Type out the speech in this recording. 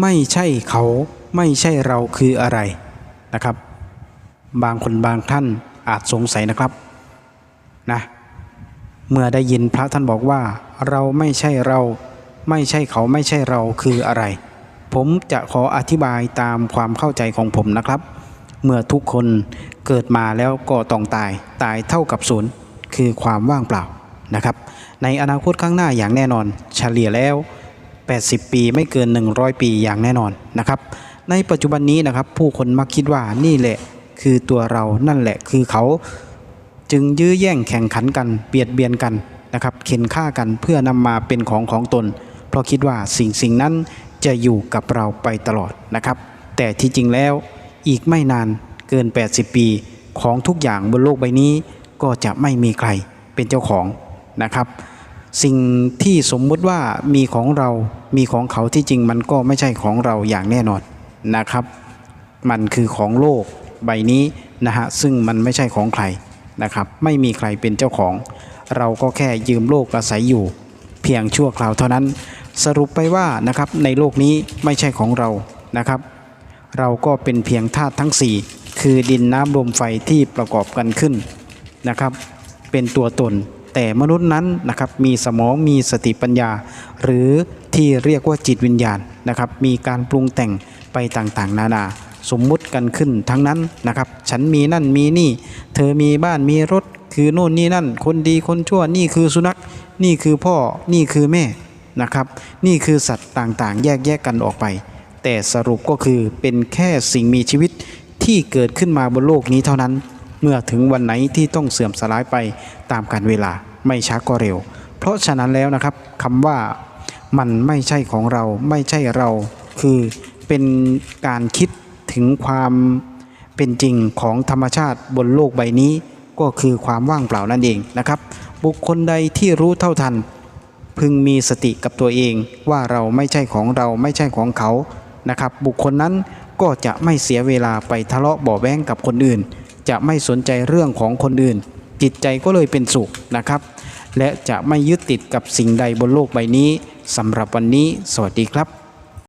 ไม่ใช่เขาไม่ใช่เราคืออะไรนะครับ บางคนบางท่านอาจสงสัยนะครับนะเมื่อได้ยินพระท่านบอกว่า เราไม่ใช่เรา ไม่ใช่เขาไม่ใช่เราคืออะไร ผมจะขออธิบายตามความเข้าใจของผมนะครับ เมื่อทุกคนเกิดมาแล้วก็ต้องตายตายเท่ากับศูนย์คือความว่างเปล่านะครับ ในอนาคตข้างหน้าอย่างแน่นอนเฉลี่ยแล้ว 80 ปี ไม่เกิน 100 ปีอย่างแน่นอนนะครับ ในปัจจุบันนี้นะครับ ผู้คนมักคิดว่านี่แหละคือตัวเรานั่นแหละคือเขาจึงยื้อแย่งแข่งขันกันเบียดเบียนกันนะครับ เข็นฆ่ากันเพื่อนำมาเป็นของของตน เพราะคิดว่าสิ่งสิ่งนั้นจะอยู่กับเราไปตลอดนะครับ แต่ที่จริงแล้วอีกไม่นานเกิน 80 ปีของทุกอย่างบนโลกใบนี้ ก็จะไม่มีใครเป็นเจ้าของนะครับ สิ่งที่สมมุติว่ามีของเรามีของเขาที่จริงมันก็ไม่ใช่ของเราอย่างแน่นอนนะครับ มันคือของโลกใบนี้นะฮะซึ่งมันไม่ใช่ของใครนะครับ ไม่มีใครเป็นเจ้าของ เราก็แค่ยืมโลกอาศัยอยู่ เพียงชั่วคราวเท่านั้น สรุปไปว่านะครับในโลกนี้ไม่ใช่ของเรานะครับ เราก็เป็นเพียงธาตุทั้ง 4 คือดินน้ำลมไฟที่ประกอบกันขึ้นนะครับ เป็นตัวตน แต่มนุษย์นั้นนะครับมีสมองมีสติปัญญา หรือที่เรียกว่าจิตวิญญาณนะครับ มีการปรุงแต่งไปต่างๆ นานา สมมุติกันขึ้นทั้งนั้นนะครับ ฉันมีนั่นมีนี่ เธอมีบ้านมีรถคือโน่นนี่นั่น คนดีคนชั่วนี่คือสุนัข นี่คือพ่อนี่คือแม่นะครับ นี่คือสัตว์ต่างๆ แยกแยกกันออกไป แต่สรุปก็คือเป็นแค่สิ่งมีชีวิตที่เกิดขึ้นมาบนโลกนี้เท่านั้น เมื่อถึงวันไหนที่ต้องเสื่อมสลายไปตามกาลเวลาไม่ช้าก็เร็ว เพราะฉะนั้นแล้วนะครับคำว่ามันไม่ใช่ของเราไม่ใช่เรา คือเป็นการคิดถึงความเป็นจริงของธรรมชาติบนโลกใบนี้ ก็คือความว่างเปล่านั่นเองนะครับ บุคคลใดที่รู้เท่าทัน พึงมีสติกับตัวเองว่าเราไม่ใช่ของเราไม่ใช่ของเขานะครับ บุคคลนั้นก็จะไม่เสียเวลาไปทะเลาะบาะแว้งกับคนอื่น จะไม่สนใจเรื่องของคนอื่น จิตใจก็เลยเป็นสุขนะครับ และจะไม่ยึดติดกับสิ่งใดบนโลกใบนี้สำหรับวันนี้ สวัสดีครับ